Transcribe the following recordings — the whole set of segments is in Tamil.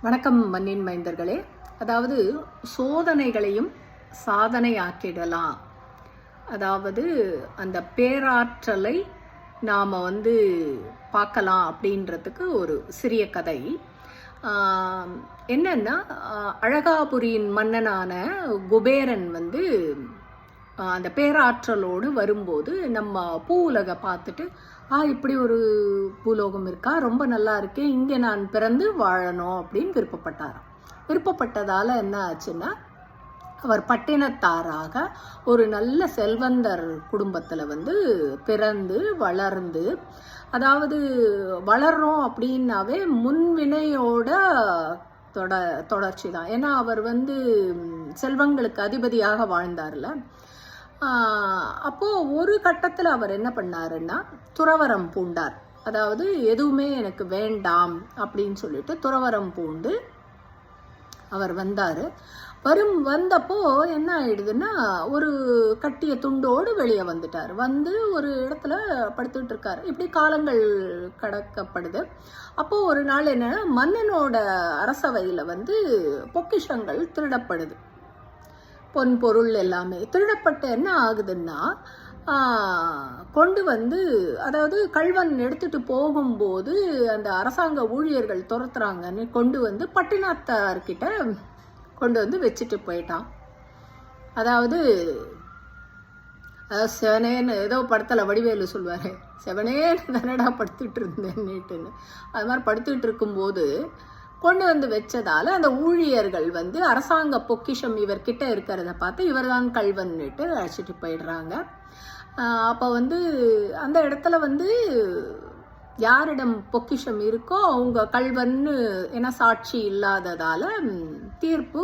வணக்கம் மண்ணின் மைந்தர்களே. அதாவது சோதனைகளையும் சாதனையாக்கிடலாம். அதாவது அந்த பேராற்றலை நாம் வந்து பார்க்கலாம் அப்படின்றதுக்கு ஒரு சிறிய கதை. என்னன்னா அழகாபுரியின் மன்னனான குபேரன் வந்து அந்த பேராற்றலோடு வரும்போது நம்ம பூ உலக பார்த்துட்டு ஆ இப்படி ஒரு பூலோகம் இருக்கா? ரொம்ப நல்லா இருக்கே இங்கே நான் பிறந்து வாழணும் அப்படின்னு விருப்பப்பட்டாராம். விருப்பப்பட்டதால் என்ன ஆச்சுன்னா அவர் பட்டினத்தாராக ஒரு நல்ல செல்வந்தர் குடும்பத்தில் வந்து பிறந்து வளர்ந்து அதாவது வளர்றோம் அப்படின்னாவே முன்வினையோட தொட தொடர்ச்சி தான் ஏன்னா அவர் வந்து செல்வங்களுக்கு அதிபதியாக வாழ்ந்தார்ல. அப்போது ஒரு கட்டத்தில் அவர் என்ன பண்ணாருன்னா துறவரம் பூண்டார். அதாவது எதுவுமே எனக்கு வேண்டாம் அப்படின்னு சொல்லிட்டு துறவரம் பூண்டு அவர் வந்தார். வரும் வந்தப்போ என்ன ஆயிடுதுன்னா ஒரு கட்டிய துண்டோடு வெளியே வந்துட்டார். வந்து ஒரு இடத்துல படுத்துட்டு இருக்காரு. இப்படி காலங்கள் கடக்கப்படுது. அப்போ ஒரு நாள் என்னன்னா மன்னனோட அரசவையில் வந்து பொக்கிஷங்கள் திருடப்படுது. பொன் பொருள் எல்லாமே. திருடப்பட்ட என்ன ஆகுதுன்னா கொண்டு வந்து அதாவது கல்வன் எடுத்துட்டு போகும்போது அந்த அரசாங்க ஊழியர்கள் துரத்துறாங்கன்னு கொண்டு வந்து பட்டினத்தார்கிட்ட கொண்டு வந்து வச்சுட்டு போயிட்டான். அதாவது அதாவது செவனேன்னு ஏதோ படத்தில் வடிவேலு சொல்லுவார் செவனேன்னு தானடா படுத்துட்டு இருந்தேன்னுட்டுன்னு அது மாதிரி படுத்துட்டு இருக்கும்போது கொண்டு வந்து வச்சதால அந்த ஊழியர்கள் வந்து அரசாங்க பொக்கிஷம் இவர்கிட்ட இருக்கிறத பார்த்து இவர்தான் கல்வன்னுட்டு அழைச்சிட்டு போயிடுறாங்க. அப்போ வந்து அந்த இடத்துல வந்து யாரிடம் பொக்கிஷம் இருக்கோ அவங்க கல்வன்னு ஏன்னா சாட்சி இல்லாததால் தீர்ப்பு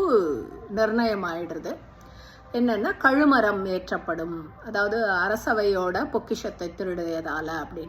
நிர்ணயம் ஆயிடுறது என்னென்னா கழுமரம் ஏற்றப்படும். அதாவது அரசவையோட பொக்கிஷத்தை திருடியதால் அப்படின்னு.